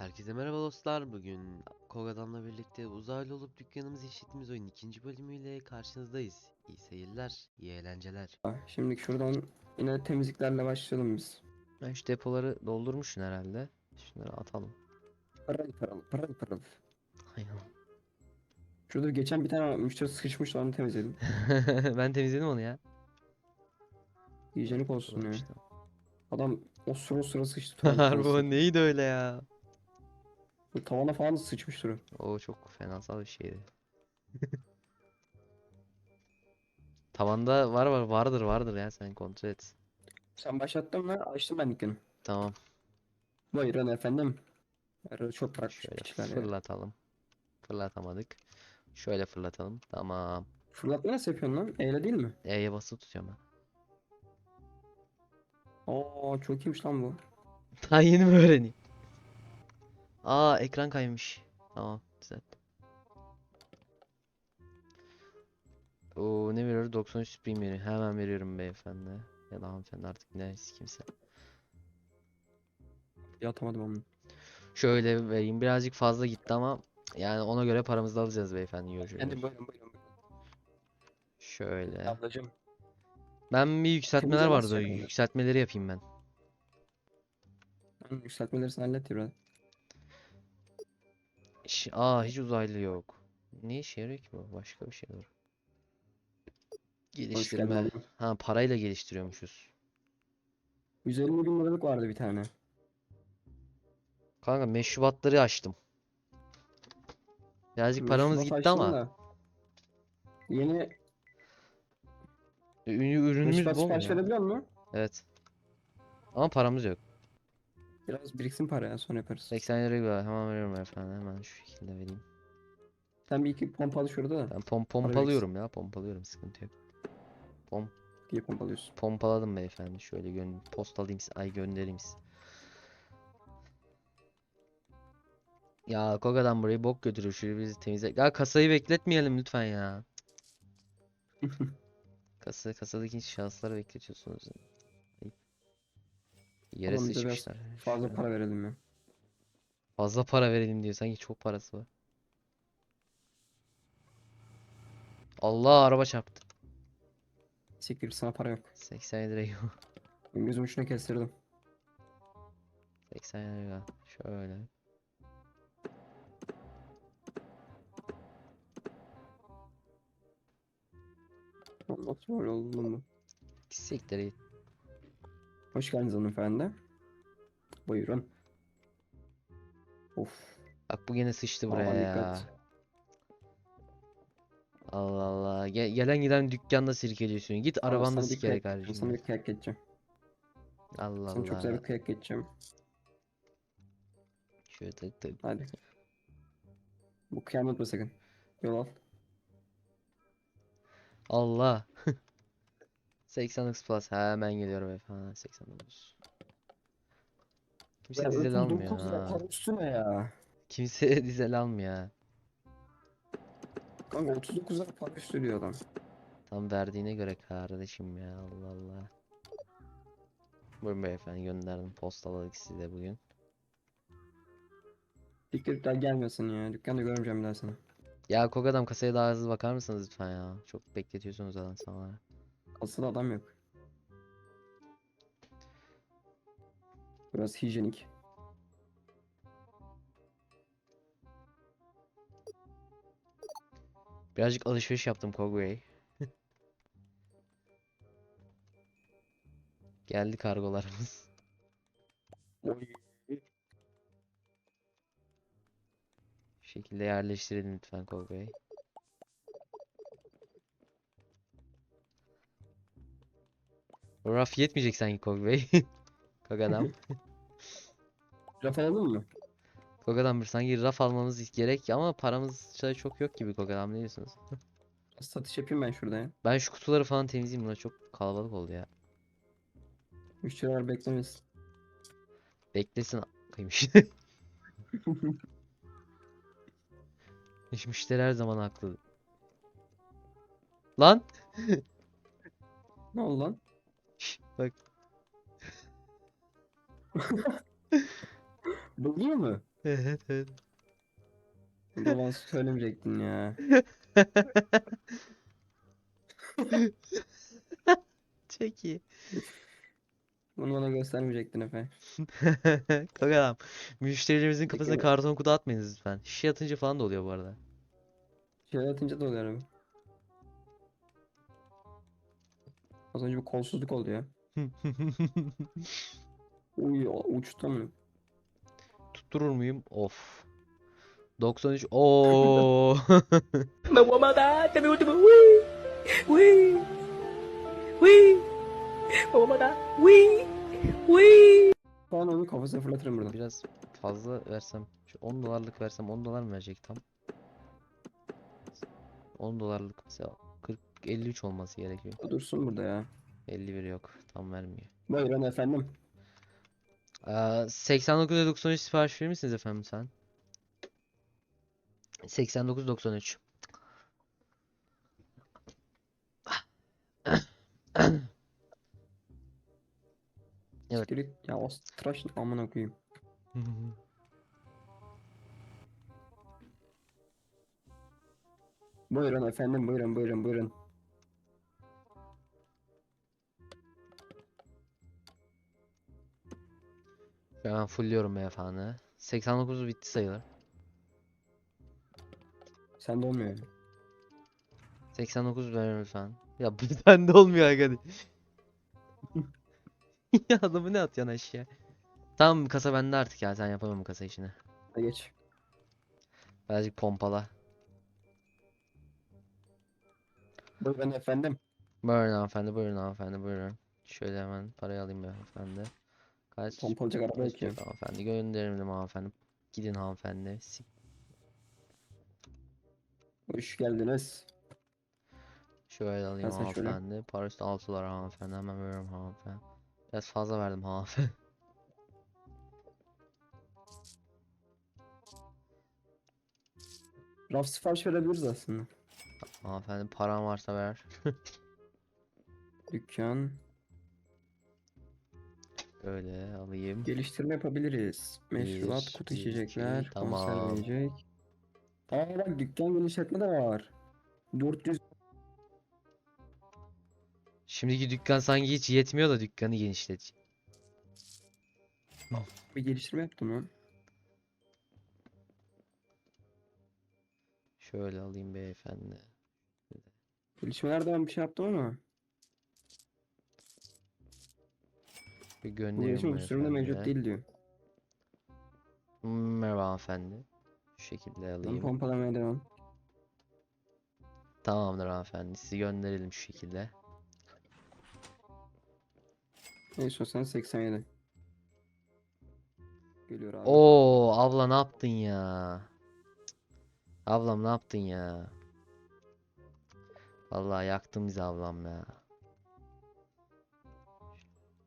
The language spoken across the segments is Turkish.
Herkese merhaba dostlar. Bugün Koga'dan'la birlikte uzaylı olup dükkanımızı işlettiğimiz oyunun ikinci bölümüyle karşınızdayız. İyi seyirler, iyi eğlenceler. Şimdi şuradan yine temizliklerle başlayalım biz. Ben şu depoları doldurmuşsun herhalde. Şunları atalım. Pırıl pırıl pırıl pırıl. Aynen. Şurada geçen bir tane müşteri sıkışmıştı onu temizledim. ben temizledim onu ya. Hijyenik olsun ya. Adam o sıra sıra tuvalete Harbi neydi öyle ya? Bu Tavana falan sıçmış duruyor. O çok fenasal bir şeydi. Tavanda var var vardır vardır ya sen kontrol et. Sen başlattın mı? Açtım ben dükkanı. Tamam. Buyurun efendim. Çok bırakmış Şöyle piçler ya. fırlatalım. Fırlatamadık. Şöyle fırlatalım. Tamam. Fırlatma nasıl yapıyorsun lan? Eyle değil mi? E'ye basılı tutuyorum ben. Aa çok iyiymiş lan bu. Daha yeni mi öğreneyim? Aa ekran kaymış. Tamam güzel. Oo ne veriyor? 93 Supreme veriyor. Hemen veriyorum beyefendi. Ya da hanımefendi artık ne kimse. Yatamadım onu. Şöyle vereyim. Birazcık fazla gitti ama yani ona göre paramızı alacağız beyefendi. Görüşürüz. Efendim buyurun buyurun. buyurun. Şöyle. Ablacım. Ben bir yükseltmeler Temizle vardı. yapalım? Yükseltmeleri yapayım ben. Yükseltmeleri sen hallet ya. Ş- Aa hiç uzaylı yok. Ne işe yarıyor ki bu? Başka bir şey geldin Geliştirme. oğlum. Ha parayla geliştiriyormuşuz. 150 bin liralık vardı bir tane. Kanka meşrubatları açtım. Birazcık paramız Meşrubat gitti ama da. Yeni ürün- ürünümüz meşrubat bol sipariş ya. verebiliyor musun? Evet. Ama paramız yok. Biraz biriksin para ya sonra yaparız. 80 lirayı ver. Hemen veriyorum efendim. Hemen şu şekilde vereyim. Sen bir iki pompalı şurada da. Ben pom pompalıyorum ya. Pompalıyorum. Sıkıntı yok. Pom İyi pompalıyorsun. pompaladım beyefendi. Şöyle gön postalayayım. Ay göndereyim size. Ya Koga'dan burayı bok götürüyor. Şurayı bizi temizle. Ya kasayı bekletmeyelim lütfen ya. Kasa, kasadaki şahısları bekletiyorsunuz. ya. Yere Oğlum bize biraz sıçmışlar. Fazla para verelim ya. Fazla para verelim diyor. Sanki çok parası var. Allah araba çarptı. Siktir sana para yok. 87 lira. Benim gözüm uçuna kestirdim. 87 lira. Şöyle. Nasıl böyle oldu bu? Siktir git. Hoş geldiniz hanımefendi. Buyurun. Of. Bak bu gene sıçtı Aman buraya ya. dikkat. Allah Allah. Ge- gelen giden dükkanda sirkeliyorsun. Git arabanda sana bir sikerek kıyak- Sana bir kıyak geçeceğim. Allah Sana çok güzel Allah. bir kıyak geçeceğim. Şöyle tık tık. Hadi. Bu kıyamet bu sakın. Yol al. Allah. 80x plus. Hemen geliyorum efendim. 89. Kimse dizel almıyor 39 lira ha. üstüne ya. Kimse dizel almıyor ha. Kanka 39 lira para üstü adam. Tam verdiğine göre kardeşim ya Allah Allah. Buyurun beyefendi gönderdim postaladık size bugün. Daha gelmesin ya. Dükkanda görmeyeceğim bir daha seni. Ya Koga'dam kasaya daha hızlı bakar mısınız lütfen ya? Çok bekletiyorsunuz adam sana. Asıl adam yok. Biraz hijyenik. Birazcık alışveriş yaptım Koga'ya. Geldi kargolarımız. Oy. Şekilde yerleştirelim lütfen Koga'ya. Raf yetmeyecek sanki Koga'ya. Koga'dam. Raf alalım mı? Koga'dan bir sanki raf almamız gerek ama paramız da çok yok gibi Koga'dan ne diyorsunuz? Satış yapayım ben şurada ya. Ben şu kutuları falan temizleyeyim bunlar çok kalabalık oldu ya. Müşteriler beklemesin. Beklesin kıymış. Hiç müşteri her zaman haklı. Lan! Ne oldu lan? Bak Buluyor mu? Evet evet. Yalan söylemeyecektin ya. Çok iyi. Bunu bana göstermeyecektin Efe. Kagalam. Müşterilerimizin kafasına karton kutu atmayınız lütfen. Şişe atınca falan da oluyor bu arada. Şey atınca da oluyor abi. Az önce bir kolsuzluk oldu ya. Uy uçtum mu? Tutturur muyum? Of. 93. Oo. Me voy a matar, te me último. Uy, uy, uy. Me voy a matar. Uy, uy. An onu kafasına fırlatırım buradan. Biraz fazla versem. Şu 10 dolarlık versem 10 dolar mı verecek tam? 10 dolarlık mesela 40 53 olması gerekiyor. O Dursun burada ya. 51 yok. Tam vermiyor. Buyurun efendim. Ee, 89.93 sipariş verir misiniz efendim sen? 89.93. Evet. Siktir git. Ya o tıraşın amına koyayım. Buyurun efendim buyurun buyurun buyurun. Şu an fullliyorum beyefendi. 89 bitti sayılır. Sende olmuyor. 89 verin lütfen. Ya bu bende olmuyor aga. Ya adamı ne atıyorsun aşağı? Tamam kasa bende artık ya sen yapamam kasa işini. Hadi geç. Birazcık pompala. Buyurun efendim. Buyurun hanımefendi, buyurun hanımefendi, buyurun. Şöyle hemen parayı alayım ya hanımefendi. Kaç? Pompalacak araba yok hanımefendi. Gönderelim hanımefendi. Gidin hanımefendi. Sik- Hoş geldiniz. Şöyle alayım sen şöyle. hanımefendi. Para üstü 6 dolar hanımefendi. Hemen veriyorum hanımefendi. Biraz fazla verdim hanımefendi. Raf sipariş verebiliriz aslında. Hanımefendi paran varsa ver. Dükkan. Böyle alayım. Geliştirme yapabiliriz. Meşrubat, Bir, kutu iki, içecekler, tamam. konserve yiyecek. Aa bak dükkan genişletme de var. 400 Şimdiki dükkan sanki hiç yetmiyor da dükkanı genişlet. bir geliştirme yaptım lan. Şöyle alayım beyefendi. Gelişmelerde ben bir şey yaptım ama. Bir Bu göndereyim gelişme bu sürümde mevcut değil diyor. Merhaba hanımefendi. Şu şekilde Ben alayım. pompalamaya devam. Tamamdır hanımefendi. Sizi gönderelim şu şekilde. Neyse sen 87. Geliyor abi. Oo abla ne yaptın ya? Ablam ne yaptın ya? Vallahi yaktın bizi ablam ya.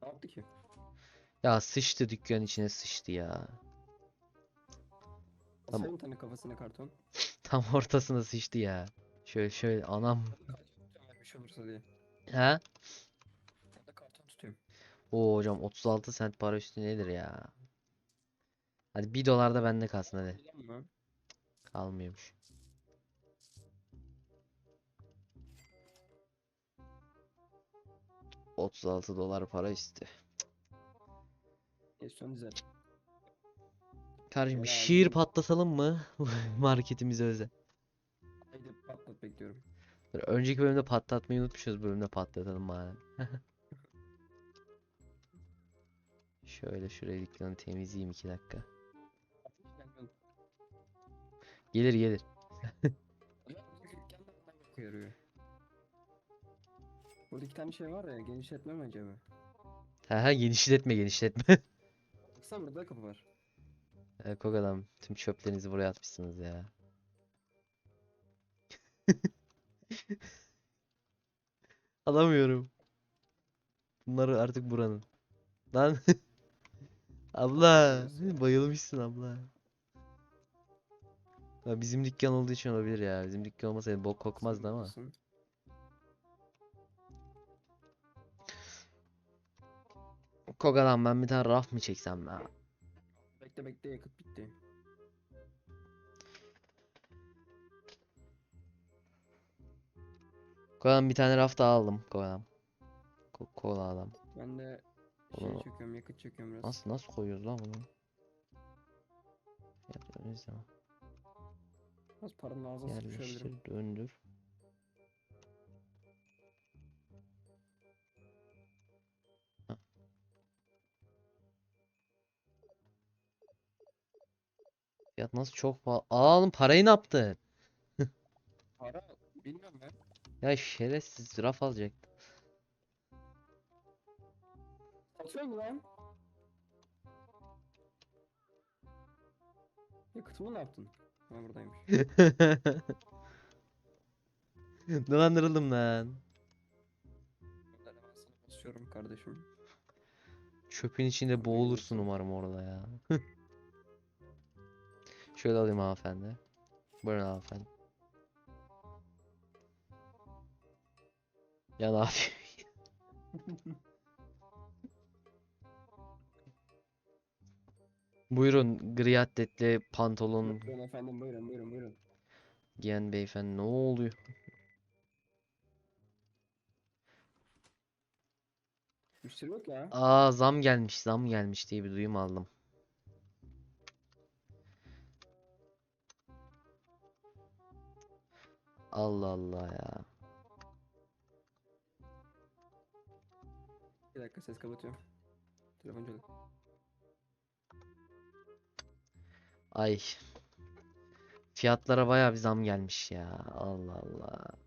Ne yaptı ki? Ya sıçtı dükkan içine sıçtı ya. Asayım tane kafasına karton. Tam ortasına sıçtı ya. Şöyle şöyle anam. Şey olursa diye. He? Karton tutuyorum. Oo hocam 36 sent para üstü nedir ya? Hadi 1 dolar da bende kalsın hadi. Biliyor musun? Kalmıyormuş. ...36 dolar para üstü. Son dizel. Kardeşim Helal şiir olsun. patlatalım mı? Marketimize özel. Haydi patlat bekliyorum. Önceki bölümde patlatmayı unutmuşuz. Bölümde patlatalım bari. Şöyle şuraya dükkanı temizleyeyim 2 dakika. Gelir gelir. Yarıyor. Burada iki tane şey var ya genişletme mi acaba? Ha ha genişletme genişletme. Baksana burada kapı var. Ya Kok adam tüm çöplerinizi buraya atmışsınız ya. Alamıyorum. Bunları artık buranın. Lan. Abla. Bayılmışsın abla. Ya bizim dükkan olduğu için olabilir ya. Bizim dükkan olmasaydı bok kokmazdı ama. Koga'dan ben bir tane raf mı çeksem ya? Bekle bekle yakıt bitti. Koga'dan bir tane raf daha aldım Koga'dan. Ko kola adam. Ben de şey Oğlum. çekiyorum yakıt çekiyorum biraz. Nasıl nasıl koyuyoruz lan bunu? Yapıyoruz ya. Biraz paranın ağzına Yerleştir, döndür. Fiyat nasıl çok pahalı? Aa oğlum parayı ne yaptın? Para bilmiyorum ya. Ya şerefsiz raf alacaktım. Satıyor mu lan? Yakıtımı ne yaptın? Ha buradaymış. Dolandırıldım lan. Ben hemen sana basıyorum kardeşim. Çöpün içinde boğulursun umarım orada ya. Şöyle alayım hanımefendi. Buyurun hanımefendi. Ya ne yapayım? Buyurun gri atletli pantolon Buyurun efendim buyurun buyurun buyurun. giyen beyefendi ne oluyor? Müşteri yok ya. Aa zam gelmiş zam gelmiş diye bir duyum aldım. Allah Allah ya. Bir dakika ses kapatıyorum. Telefon çalıyor. Ay. Fiyatlara bayağı bir zam gelmiş ya. Allah Allah.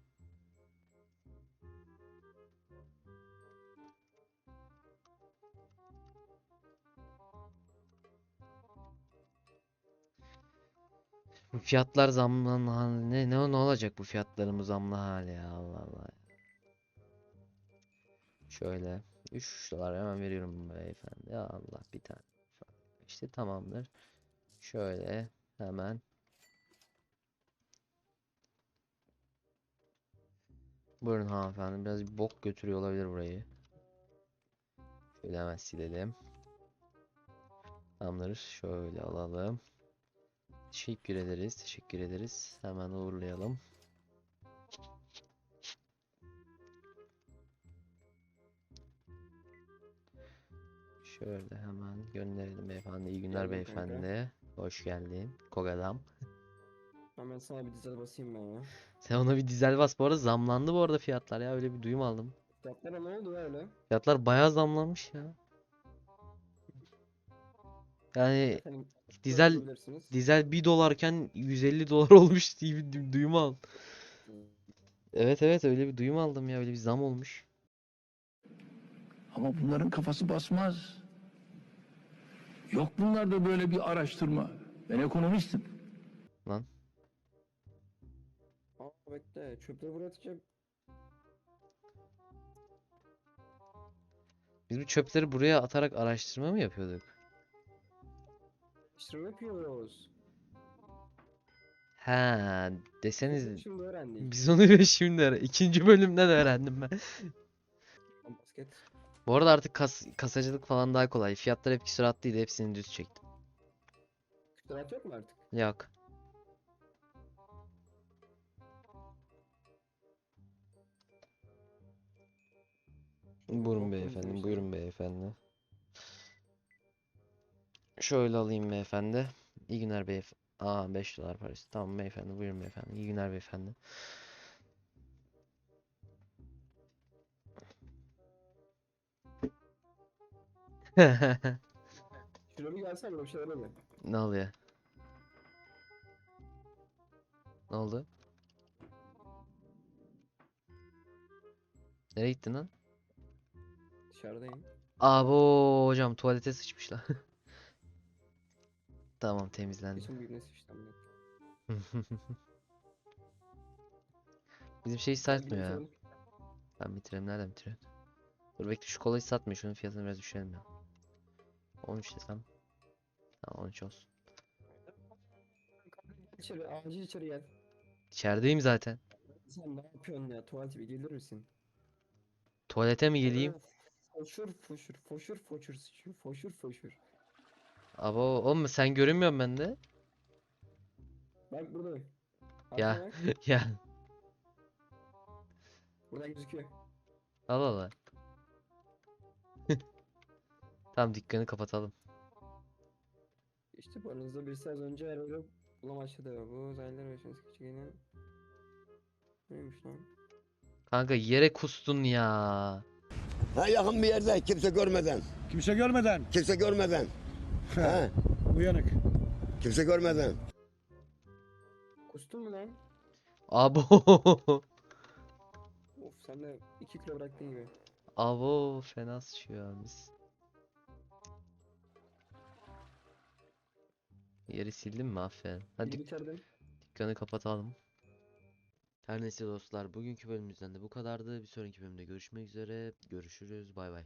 Bu fiyatlar zamlan hali ne ne ne olacak bu fiyatların bu zamlı hali ya Allah Allah. Şöyle 3 dolar hemen veriyorum beyefendi. Ya Allah bir tane. İşte tamamdır. Şöyle hemen. Buyurun hanımefendi. Biraz bir bok götürüyor olabilir burayı. Şöyle hemen silelim. Tamamdır. Şöyle alalım. Teşekkür ederiz. Teşekkür ederiz. Hemen uğurlayalım. Şöyle hemen gönderelim beyefendi. İyi günler Geldim kanka. beyefendi. Hoş geldin. Kogadam. Hemen sana bir dizel basayım ben ya. Sen ona bir dizel bas. Bu arada zamlandı bu arada fiyatlar ya. Öyle bir duyum aldım. Fiyatlara ne oldu öyle? Fiyatlar bayağı zamlanmış ya. Yani Efendim, dizel dizel 1 dolarken 150 dolar olmuş diye bir du- duyum aldım. Evet evet öyle bir duyum aldım ya. Öyle bir zam olmuş. Ama bunların kafası basmaz. Yok bunlarda böyle bir araştırma. Ben ekonomistim. Lan. Aa bekle çöpleri buraya atacağım. Biz bu çöpleri buraya atarak araştırma mı yapıyorduk? İşte yapıyoruz. Ha deseniz Şimdi öğrendik. biz onu şimdi öğren- ikinci bölümde de öğrendim ben. Basket. Bu arada artık kas kasacılık falan daha kolay. Fiyatlar hep küsuratlıydı. Hepsini düz çektim. Kütürat yok mu artık? Yok. Buyurun beyefendi, buyurun beyefendi. Şöyle alayım beyefendi. İyi günler beyefendi. Aa 5 dolar parası. Tamam beyefendi, buyurun beyefendi. İyi günler beyefendi. Şuraya bir gelsene böyle bir şeyler oluyor. Ne oluyor? Ne oldu? Nereye gittin lan? Dışarıdayım. Abo hocam tuvalete sıçmış lan. Tamam temizlendi. Geçen birine sıçtım. Bizim şey satmıyor ya. Ben bitireyim nereden bitiriyorsun? Dur bekle şu kolayı satmıyor. Şunun fiyatını biraz düşürelim ya. 13 desem. Tamam 13 olsun. İçeri, acil içeri gel. İçerideyim zaten. Sen ne yapıyorsun ya? Tuvalete bir gelir misin? Tuvalete mi geleyim? Foşur foşur foşur foşur sıçıyor foşur foşur. Abo oğlum sen görünmüyorsun bende. Bak buradayım. Ya. Arkana bak. ya Buradan gözüküyor. Al al al. Tamam dükkanı kapatalım. İşte bu aranızda birisi az önce arada bulamaçladı. Bu uzaylılar başınız küçüğünden. Neymiş lan? Kanka yere kustun ya. Ha yakın bir yerde kimse görmeden. Kimse görmeden Kimse görmeden. Ha uyanık. kimse görmeden. Kustun mu lan? Abo. Of sen de 2 kilo bıraktın gibi. Abo fena sıçıyor abimiz. Yeri sildin mi? Aferin. Hadi bitirdim. dükkanı kapatalım. Her neyse dostlar bugünkü bölümümüzden de bu kadardı. Bir sonraki bölümde görüşmek üzere. Görüşürüz. Bay bay.